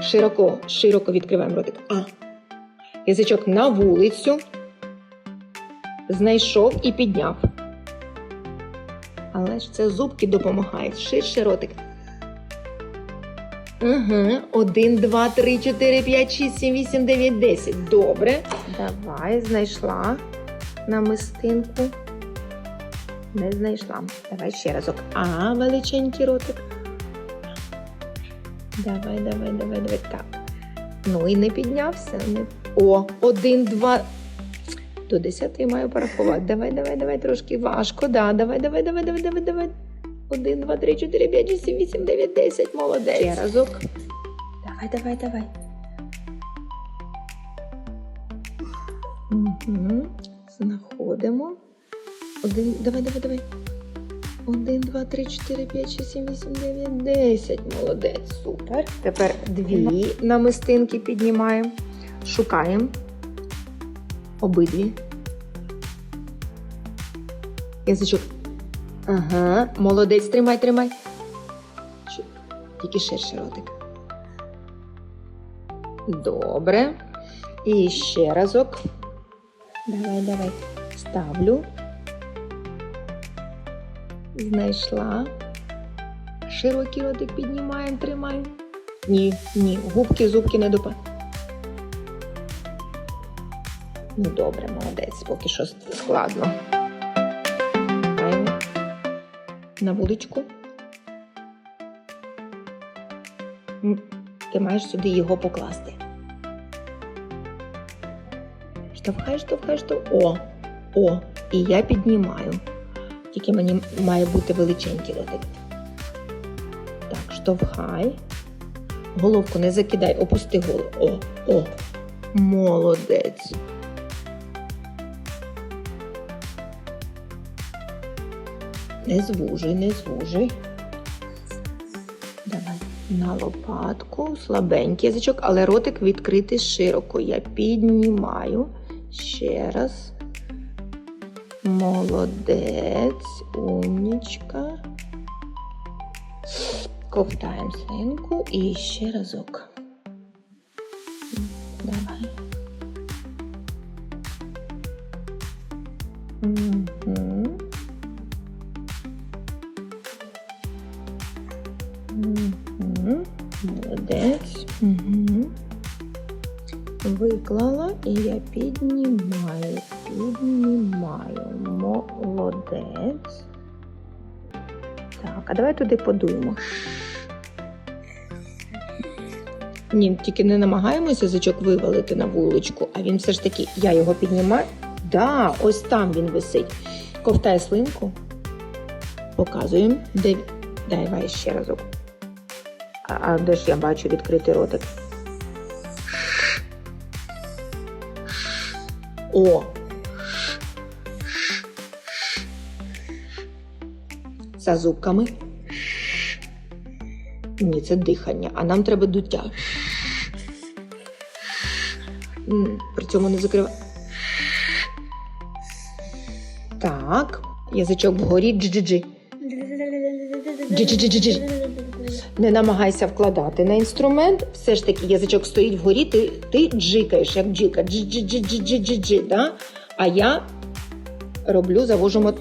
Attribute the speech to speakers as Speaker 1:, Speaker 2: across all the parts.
Speaker 1: Широко, широко відкриваємо ротик. А. Язичок на вулицю. Знайшов і підняв. Але ж це зубки допомагають. Ширше ротик. Угу. Один, два, три, чотири, п'ять, шість, сім, вісім, дев'ять, десять. Добре. Давай, знайшла намистинку. Не знайшла. Давай ще разок. А, величенький ротик. Давай, давай, давай, давай. Так. Ну і не піднявся. Не... О, один, два. До десяти маю порахувати. Давай, давай, давай, трошки важко. Да, давай, давай, давай, давай, давай, давай. Один, два, три, чотири, п'ять, шість, сім, вісім, дев'ять, десять. Молодець. Ще разок. Давай, давай, давай. Угу. Знаходимо. Один, давай, давай, давай. Один, два, три, чотири, п'ять, шість, сім, вісім, дев'ять, десять. Молодець, супер. Тепер дві намистинки піднімаємо. Шукаємо. Обидві. Язичок. Ага, молодець, тримай, тримай. Тільки ширше ротик. Добре. І ще разок. Давай, давай. Ставлю. Знайшла. Широкий ротик піднімаємо, тримаємо. Ні, ні, губки, зубки не допа. Ну, добре, молодець, поки що складно. На вуличку. Ти маєш сюди його покласти. Штовхай, штовхай, штовхай. О, о, і я піднімаю. Тільки мені має бути величенький ротик. Так, штовхай. Головку не закидай, опусти голову. О, о, молодець. Не звужуй, не звужуй. Давай на лопатку, слабенький язичок, але ротик відкритий широко. Я піднімаю ще раз. Молодець, умнічка. Ковтаємо свинку і ще разок. Давай. Угу. Угу. Молодець. Угу. Виклала і я піднімаю, піднімаю. Молодець. Так, а давай туди подуємо. Ні, тільки не намагаємося язичок вивалити на вуличку, а він все ж таки, я його піднімаю. Да, ось там він висить. Ковтай слинку. Показуємо. Давай ще разок. А, а де ж я бачу відкритий ротик? О. За зубками. Ні, це дихання, а нам треба дуття. При цьому не закривай. Так. Язичок вгорі. Джи-джи-джи. Джи-джи-джи-джи. Не намагайся вкладати на інструмент. Все ж таки язичок стоїть вгорі, ти, ти джикаєш, як джика. Джи-джи-джи-джи-джи-джи, да? А я роблю, завожу мот...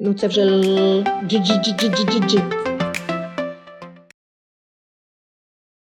Speaker 1: Ну це вже л- джи-джи-джи-джи-джи-джи.